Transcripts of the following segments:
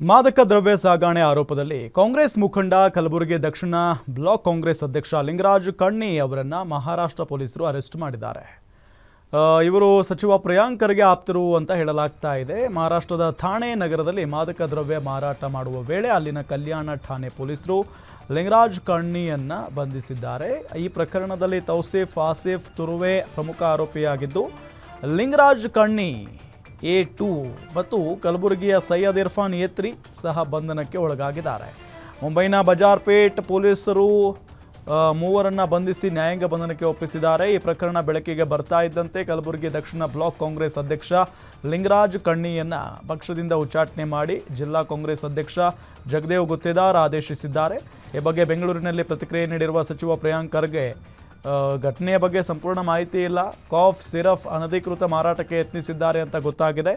ಮಾದಕ ದ್ರವ್ಯ ಸಾಗಾಣೆ ಆರೋಪದಲ್ಲಿ ಕಾಂಗ್ರೆಸ್ ಮುಖಂಡ ಕಲಬುರಗಿ ದಕ್ಷಿಣ ಬ್ಲಾಕ್ ಕಾಂಗ್ರೆಸ್ ಅಧ್ಯಕ್ಷ ಲಿಂಗರಾಜ್ ಕಣ್ಣಿ ಅವರನ್ನ ಮಹಾರಾಷ್ಟ್ರ ಪೊಲೀಸರು ಅರೆಸ್ಟ್ ಮಾಡಿದ್ದಾರೆ. ಇವರು ಸಚಿವ ಪ್ರಿಯಾಂಕರ್ಗೆ ಆಪ್ತರು ಅಂತ ಹೇಳಲಾಗ್ತಾ ಇದೆ. ಮಹಾರಾಷ್ಟ್ರದ ಥಾಣೆ ನಗರದಲ್ಲಿ ಮಾದಕ ದ್ರವ್ಯ ಮಾರಾಟ ಮಾಡುವ ವೇಳೆ ಅಲ್ಲಿನ ಕಲ್ಯಾಣ ಠಾಣೆ ಪೊಲೀಸರು ಲಿಂಗರಾಜ್ ಕಣ್ಣಿಯನ್ನ ಬಂಧಿಸಿದ್ದಾರೆ. ಈ ಪ್ರಕರಣದಲ್ಲಿ ತೌಸೀಫ್, ಆಸಿಫ್ ತುರುವೆ ಪ್ರಮುಖ ಆರೋಪಿಯಾಗಿದ್ದು, ಲಿಂಗರಾಜ್ ಕಣ್ಣಿ ಎ ಟು ಮತ್ತು ಕಲಬುರಗಿಯ ಸೈಯದ್ ಇರ್ಫಾನ್ ಏತ್ರಿ ಸಹ ಬಂಧನಕ್ಕೆ ಒಳಗಾಗಿದ್ದಾರೆ. ಮುಂಬೈನ ಬಜಾರ್ಪೇಟ್ ಪೊಲೀಸರು ಮೂವರನ್ನು ಬಂಧಿಸಿ ನ್ಯಾಯಾಂಗ ಬಂಧನಕ್ಕೆ ಒಪ್ಪಿಸಿದ್ದಾರೆ. ಈ ಪ್ರಕರಣ ಬೆಳಕಿಗೆ ಬರ್ತಾ ಇದ್ದಂತೆ ಕಲಬುರಗಿ ದಕ್ಷಿಣ ಬ್ಲಾಕ್ ಕಾಂಗ್ರೆಸ್ ಅಧ್ಯಕ್ಷ ಲಿಂಗರಾಜ್ ಕಣ್ಣಿಯನ್ನು ಪಕ್ಷದಿಂದ ಉಚ್ಚಾಟನೆ ಮಾಡಿ ಜಿಲ್ಲಾ ಕಾಂಗ್ರೆಸ್ ಅಧ್ಯಕ್ಷ ಜಗದೇವ್ ಗುತ್ತೇದಾರ್ ಆದೇಶಿಸಿದ್ದಾರೆ. ಈ ಬಗ್ಗೆ ಬೆಂಗಳೂರಿನಲ್ಲಿ ಪ್ರತಿಕ್ರಿಯೆ ನೀಡಿರುವ ಸಚಿವ ಪ್ರಿಯಾಂಕ್ ಖರ್ಗೆ ಘಟನೆಯ ಬಗ್ಗೆ ಸಂಪೂರ್ಣ ಮಾಹಿತಿ ಇಲ್ಲ. ಕಾಫ್ ಸಿರಫ್ ಅನಧಿಕೃತ ಮಾರಾಟಕ್ಕೆ ಯತ್ನಿಸಿದ್ದಾರೆ ಅಂತ ಗೊತ್ತಾಗಿದೆ.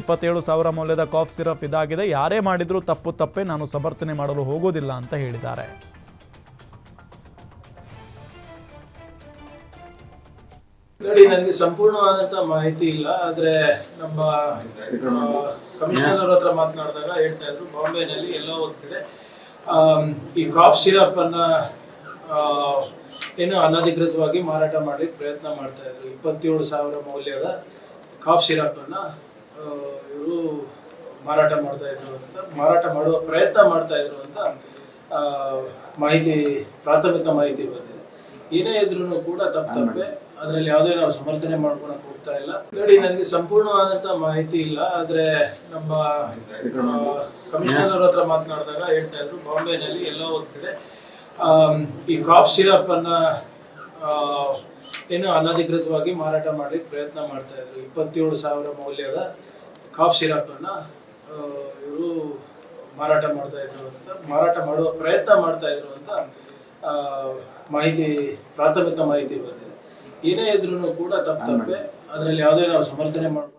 ಇಪ್ಪತ್ತೇಳು ಸಾವಿರ ಮೌಲ್ಯದ ಕಾಫ್ ಸಿರಫ್ ಇದಾಗಿದೆ. ಯಾರೇ ಮಾಡಿದರೂ ತಪ್ಪು ತಪ್ಪೇ ನಾನು ಸಮರ್ಥನೆ ಮಾಡಲು ಹೋಗೋದಿಲ್ಲ ಅಂತ ಹೇಳಿದ್ದಾರೆ. ನೋಡಿ, ನನಗೆ ಸಂಪೂರ್ಣವಾದಂತ ಮಾಹಿತಿ ಇಲ್ಲ. ಆದ್ರೆ ನಮ್ಮ ಕಮಿಷನರ್ ಹತ್ರ ಮಾತನಾಡಿದಾಗ ಹೇಳ್ತಾ ಇದ್ರು, ಬಾಂಬೆನಲ್ಲಿ ಎಲ್ಲೋ ಕಡೆ ಈ ಕಾಫ್ ಸಿರಪ್ ಅನ್ನ ಏನು ಅನಧಿಕೃತವಾಗಿ ಮಾರಾಟ ಮಾಡಲಿಕ್ಕೆ ಪ್ರಯತ್ನ ಮಾಡ್ತಾ ಇದ್ರು. ಇಪ್ಪತ್ತೇಳು ಸಾವಿರ ಮೌಲ್ಯದ ಕಾಫ್ ಸಿರಪ್ ಅನ್ನ ಇವರು ಮಾರಾಟ ಮಾಡ್ತಾ ಇದ್ರು ಅಂತ ಮಾರಾಟ ಮಾಡುವ ಪ್ರಯತ್ನ ಮಾಡ್ತಾ ಇದ್ರು ಅಂತ ಮಾಹಿತಿ ಪ್ರಾಥಮಿಕ ಮಾಹಿತಿ ಬಂದಿದೆ. ಏನೇ ಇದ್ರೂ ಕೂಡ ತಪ್ಪು ತಪ್ಪೆ ಅದ್ರಲ್ಲಿ ಯಾವುದೇ ನಾವು ಸಮರ್ಥನೆ ಮಾಡ್ಕೊಳಕ್ ಹೋಗ್ತಾ ಇಲ್ಲ. ನೋಡಿ ನನಗೆ ಸಂಪೂರ್ಣವಾದಂತ ಮಾಹಿತಿ ಇಲ್ಲ ಆದ್ರೆ ನಮ್ಮ ಕಮಿಷನರ್ ಅವ್ರ ಹತ್ರ ಮಾತನಾಡಿದಾಗ ಹೇಳ್ತಾ ಇದ್ರು ಬಾಂಬೆನಲ್ಲಿ ಎಲ್ಲೋ ಒಂದ್ ಕಡೆ ಈ ಕಾಫ್ ಸಿರಪ್ ಅನ್ನ ಏನು ಅನಧಿಕೃತವಾಗಿ ಮಾರಾಟ ಮಾಡಲಿಕ್ಕೆ ಪ್ರಯತ್ನ ಮಾಡ್ತಾ ಇದ್ರು. ಇಪ್ಪತ್ತೇಳು ಸಾವಿರ ಮೌಲ್ಯದ ಕಾಫ್ ಸಿರಪ್ ಅನ್ನ ಇವರು ಮಾರಾಟ ಮಾಡ್ತಾ ಇದ್ರು ಅಂತ ಮಾರಾಟ ಮಾಡುವ ಪ್ರಯತ್ನ ಮಾಡ್ತಾ ಇದ್ರು ಅಂತ ಮಾಹಿತಿ ಪ್ರಾಥಮಿಕ ಮಾಹಿತಿ ಬಂದಿದೆ. ಏನೇ ಇದ್ರೂ ಕೂಡ ತಪ್ಪು ತಪ್ಪೆ ಅದರಲ್ಲಿ ಯಾವುದೇ ನಾವು ಸಮರ್ಥನೆ ಮಾಡ್ಕೊಂಡು